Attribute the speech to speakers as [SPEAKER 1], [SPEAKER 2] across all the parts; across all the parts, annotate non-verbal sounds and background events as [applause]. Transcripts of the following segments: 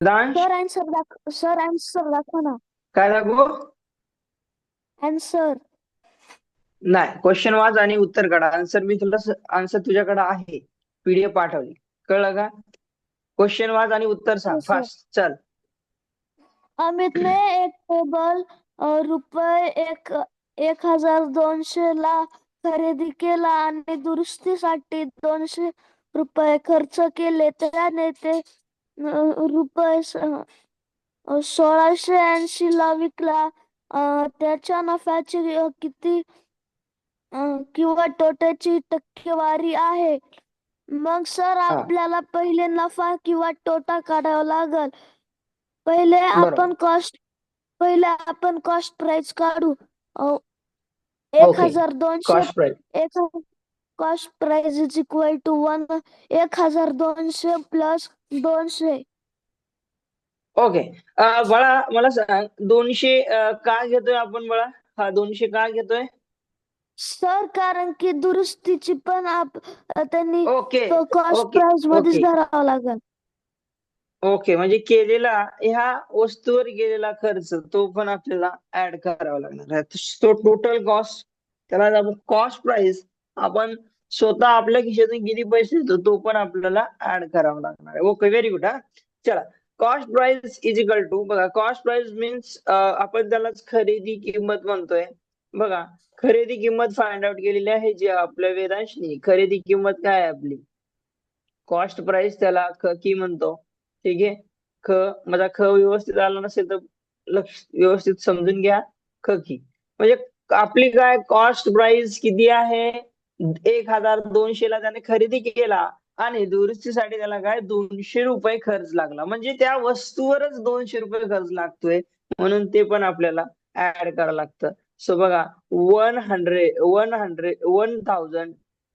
[SPEAKER 1] Sir answer दाख sir answer दाखवा ना
[SPEAKER 2] काय दाखवू
[SPEAKER 1] आन्सर
[SPEAKER 2] नाही क्वेश्चन वाच आणि उत्तर काढा. आन्सर मी तुला आन्सर तुझ्याकडे आहे. पीडीएफ पाठवली. कळलं का? क्वेश्चन वाच आणि उत्तर सांग.
[SPEAKER 1] Sir.
[SPEAKER 2] फास्ट चल.
[SPEAKER 1] अमितने एक टेबल अ, रुपये एक एक हजार दोनशे ला खरेदी केला आणि दुरुस्तीसाठी दोनशे रुपये खर्च केले. त्याने ते रुपये सोळाशे ऐंशी ला विकला त्याच्या नफ्याची किती किंवा तोट्याची टक्केवारी आहे मग सर आपल्याला पहिले नफा किंवा तोटा काढावा लागल पहिले आपण कॉस्ट पहिले आपण कॉस्ट प्राइस काढू एक. हजार दोनशे एक cost price is equal to one एक हजार दोनशे प्लस दोनशे
[SPEAKER 2] ओके. बाळा मला सांग दोनशे का घेतोय आपण बाळा? हा दोनशे का घेतोय?
[SPEAKER 1] सर कारण की दुरुस्तीची पण आप त्यांनी
[SPEAKER 2] ओके
[SPEAKER 1] कॉस्ट प्राइस मध्येच. धरावं लागेल.
[SPEAKER 2] ओके म्हणजे केलेला ह्या वस्तूवर गेलेला खर्च तो पण आपल्याला ऍड करावा लागणार आहे. तो टोटल कॉस्ट त्याला कॉस्ट प्राइस आपण स्वतः आपल्या खिशातून किती पैसे देतो तो पण आपल्याला ऍड करावा लागणार आहे. ओके व्हेरी गुड हा. चला. Cost price is equal to बघा कॉस्ट प्राइस मीन्स आपण त्यालाच खरेदी किंमत म्हणतोय. बघा खरेदी किंमत फाइंड आउट केलेली आहे जी आपल्या वेदांशनी. खरेदी किंमत काय आहे आपली? कॉस्ट प्राइस त्याला ख की म्हणतो? ठीक आहे? ख माझा ख व्यवस्थित आला नसेल तर लक्ष व्यवस्थित समजून घ्या. ख की. म्हणजे आपली काय? कॉस्ट प्राइस किती आहे? एक हजार दोनशे ला त्याने खरेदी केला आणि दुरुस्तीसाठी त्याला काय दोनशे रुपये खर्च लागला. म्हणजे त्या वस्तूवरच दोनशे रुपये खर्च लागतोय म्हणून ते पण आपल्याला ऍड करावं लागतं. सो बघा one hundred one hundred one thousand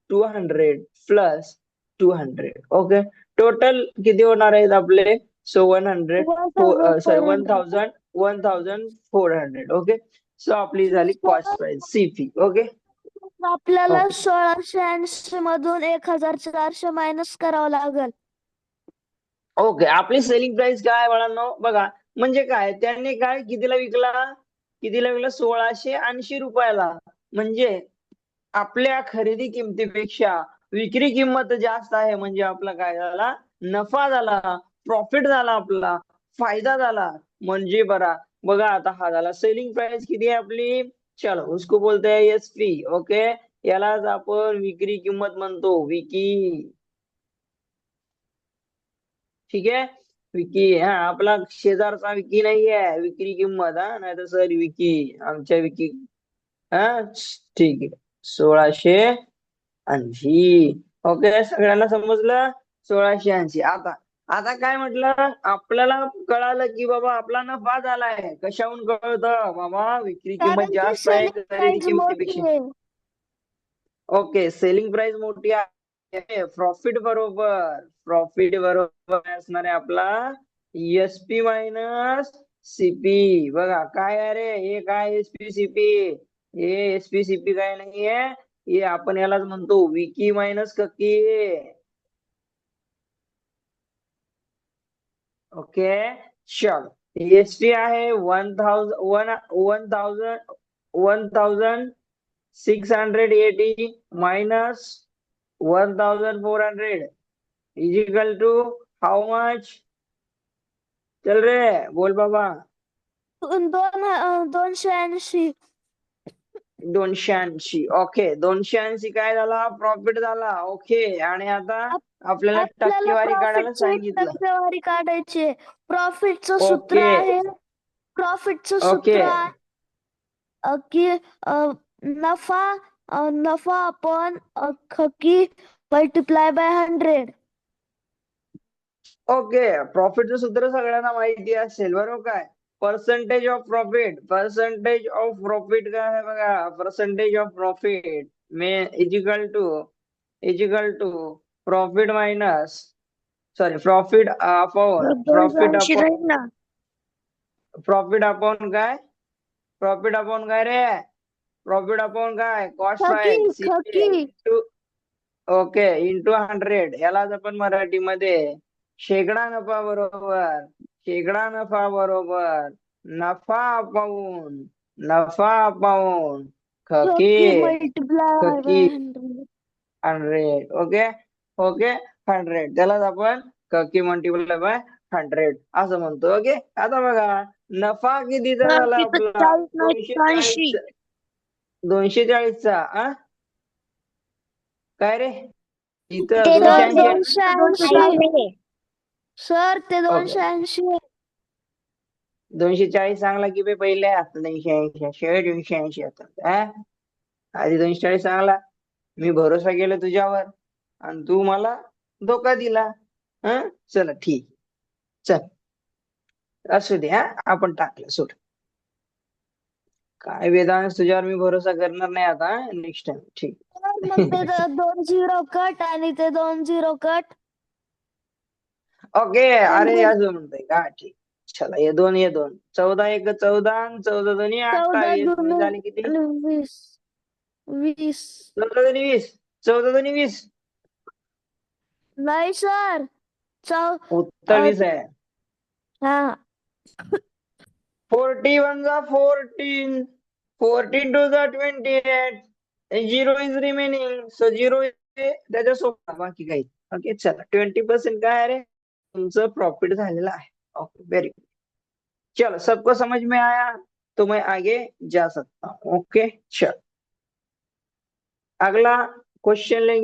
[SPEAKER 2] two hundred plus two hundred okay total किती होणार आहेत आपले? So one hundred sorry one thousand one thousand four hundred okay so आपली झाली कॉस्ट प्राइस सीपी ओके
[SPEAKER 1] आपल्याला
[SPEAKER 2] Okay.
[SPEAKER 1] सोळाशे ऐंशी मधून एक हजार चारशे मायनस करावं लागेल.
[SPEAKER 2] ओके आपली सेलिंग प्राइस काय बाळांनो? बघा म्हणजे काय त्याने काय कितीला विकला? कितीला विकला? सोळाशे ऐंशी रुपयाला. म्हणजे आपल्या खरेदी किमतीपेक्षा विक्री किंमत जास्त आहे म्हणजे आपला काय झाला? नफा झाला प्रॉफिट झाला आपला फायदा झाला. म्हणजे बरा बघा आता हा झाला. सेलिंग प्राइस किती आहे आपली? चलो उसको बोलते हैं एस पी ओके यालाच आपण विक्री किंमत म्हणतो विकी. ठीक आहे? विकी हा आपला शेजारचा विकी नाही आहे विक्री किंमत हा नाही तर सर विकी आमच्या विकी. हा ठीक आहे. सोळाशे ऐंशी ओके सगळ्यांना समजलं? सोळाशे ऐंशी. आता आता काय म्हटलं? आपल्याला कळालं की बाबा आपला नफा झालाय. कशाहून कळतं? बाबा विक्री किंमत जास्त आहे खरेदी किमतीपेक्षा. ओके सेलिंग प्राइस मोठी आहे. प्रॉफिट बरोबर. प्रॉफिट बरोबर असणार आहे आपला एस पी मायनस सीपी बघा काय आहे रे? हे काय एस पी सीपी हे एस पी सीपी काय नाहीये? हे आपण यालाच म्हणतो. विकी मायनस ककी ओके चल एस टी आहे one thousand one one thousand one thousand six hundred eighty minus one thousand four hundred is equal to how much चल रे बोल बाबा.
[SPEAKER 1] दोन दोनशे ऐंशी.
[SPEAKER 2] दोनशे ऐंशी. ओके दोनशे ऐंशी काय झाला? प्रॉफिट झाला. ओके आणि आता आपल्याला टक्केवारी काढायला सांगितलं.
[SPEAKER 1] टक्केवारी काढायची. प्रॉफिटचं सूत्र
[SPEAKER 2] Okay.
[SPEAKER 1] आहे. प्रॉफिटचं
[SPEAKER 2] Okay.
[SPEAKER 1] सूत्र आहे अ, की अ, नफा अ, नफा आपण खकी मल्टिप्लाय बाय हंड्रेड
[SPEAKER 2] ओके प्रॉफिटचं सूत्र सगळ्यांना माहिती असेल. बरोबर काय? Percentage of profit percentage of profit काय आहे बघा. Percentage of profit may equal to equal to profit minus sorry profit upon profit upon profit upon काय? प्रॉफिट अपॉन काय रे? प्रॉफिट अपॉन काय? Cost price okay into hundred यालाच आपण मराठीमध्ये शेकडा नफा बरोबर शेकडा नफा बरोबर. नफा पाऊन नफा पाऊन खकी खकी. हंड्रेड ओके ओके हंड्रेड त्यालाच आपण ककी मल्टिप्लाय बाय हंड्रेड असं म्हणतो. ओके आता बघा नफा कितीचा झाला आपला? दोनशे दोनशे चाळीसचा काय रे? इथं दोनशे ऐंशी.
[SPEAKER 1] सर ते दोनशे ऐंशी
[SPEAKER 2] दोनशे चाळीस सांगला की बे पहिले? आता दोनशे ऐंशी शेवट दोनशे ऐंशी आता. हा? आधी दोनशे चाळीस सांगला मी भरोसा केला तुझ्यावर. आणि तू मला धोका दिला. हा? चला ठीक. चल. असू दे हा? आपण टाकलं सोड. काय वेदांश तुझ्यावर मी भरोसा करणार नाही आता नेक्स्ट टाइम ठीक. [laughs]
[SPEAKER 1] दोन झिरो कट आणि ते दोन झिरो कट.
[SPEAKER 2] ओके अरे असं म्हणतोय का ठीक चला हे दोन हे दोन. चौदा एक चौदा आणि चौदा दोन्ही
[SPEAKER 1] चौदा
[SPEAKER 2] अठ्ठावीस
[SPEAKER 1] दोन्ही-
[SPEAKER 2] म्हणजे झाले किती?
[SPEAKER 1] वीस. वीस.
[SPEAKER 2] चौदा दोन्ही वीस. चौदा दोन्ही वीस.
[SPEAKER 1] नाही सर. चौ
[SPEAKER 2] उत्तर वीस आहे.
[SPEAKER 1] हा.
[SPEAKER 2] फोर्टी वन जा फोर्टीन. फोर्टीन टू जा twenty eight. Zero is remaining. So zero त्याच्यासोबत. बाकी काही. ओके चला. ट्वेंटी पर्सेंट काय आहे रे? तुमचं प्रॉफिट है ओके वेरी गुड चलो, सबको समझ में आया? तो मैं आगे जा सकता हूँ. ओके चलो अगला क्वेश्चन लेंगे.